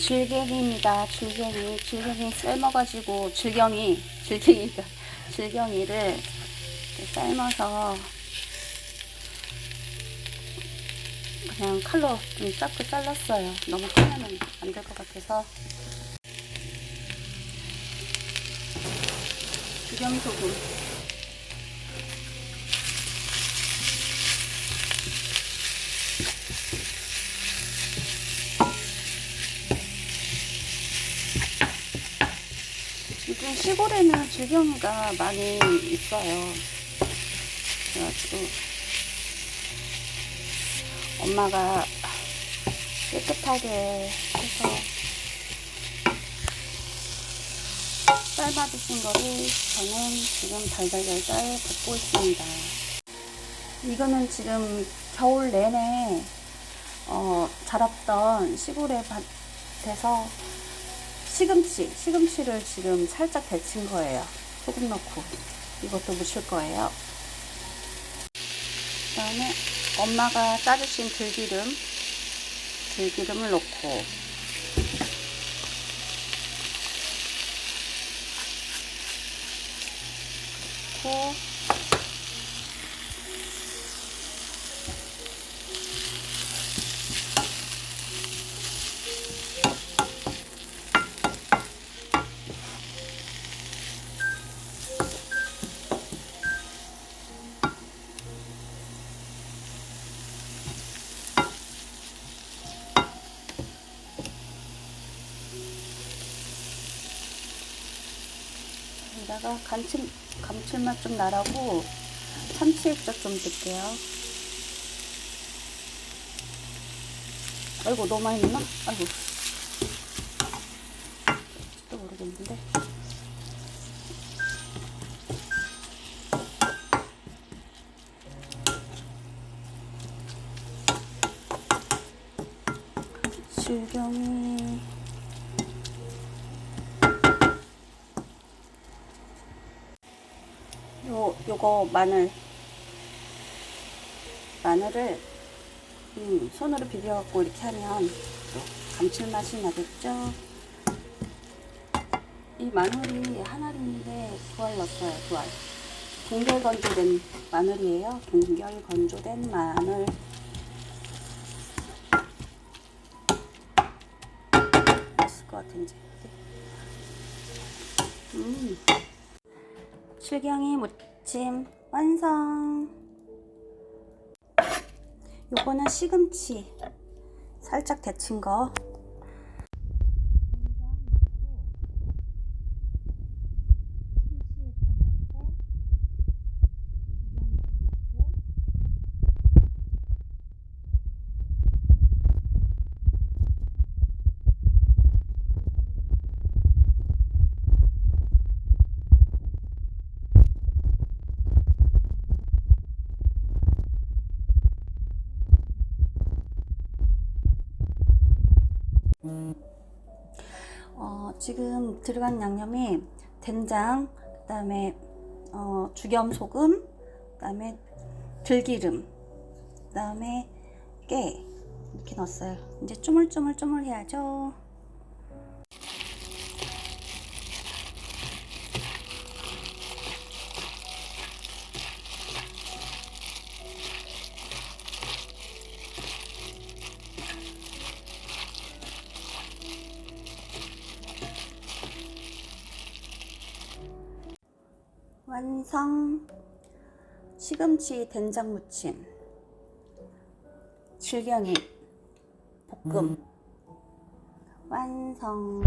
질갱이입니다. 질갱이. 질갱이 삶아가지고, 질경이, 질갱이가, 질경이를 삶아서 그냥 칼로 좀 작게 잘랐어요. 너무 크면 안 될 것 같아서. 주겸 소금. 시골에는 질경이가 많이 있어요. 그래가지고 엄마가 깨끗하게 해서 삶아 주신 거를 저는 지금 달달달 달 볶고 있습니다. 이거는 지금 겨울 내내 어, 자랐던 시골의 밭에서 시금치, 시금치를 지금 살짝 데친 거예요. 소금 넣고 이것도 무칠 거예요. 그 다음에 엄마가 짜주신 들기름, 들기름을 넣고 넣고 여기다가 감칠, 감칠맛 좀 나라고 참치 액젓 좀 넣을게요. 아이고, 너무 많이 넣나? 아이고. 또 모르겠는데. 실경이 요, 요거 마늘. 마늘을, 음, 손으로 비벼갖고 이렇게 하면 또 감칠맛이 나겠죠? 이 마늘이 두알 넣었어요, 두 알. 동결 건조된 마늘이에요. 동결 건조된 마늘. 맛있을 것 같아, 이제. 음. 실경이 무침 완성. 요거는 시금치 살짝 데친 거. 어, 지금 들어간 양념이 된장, 그 다음에 어, 죽염 소금, 그 다음에 들기름, 그 다음에 깨 이렇게 넣었어요. 이제 쪼물쪼물쪼물 해야죠. 완성. 시금치 된장 무침. 질경이 볶음. 완성.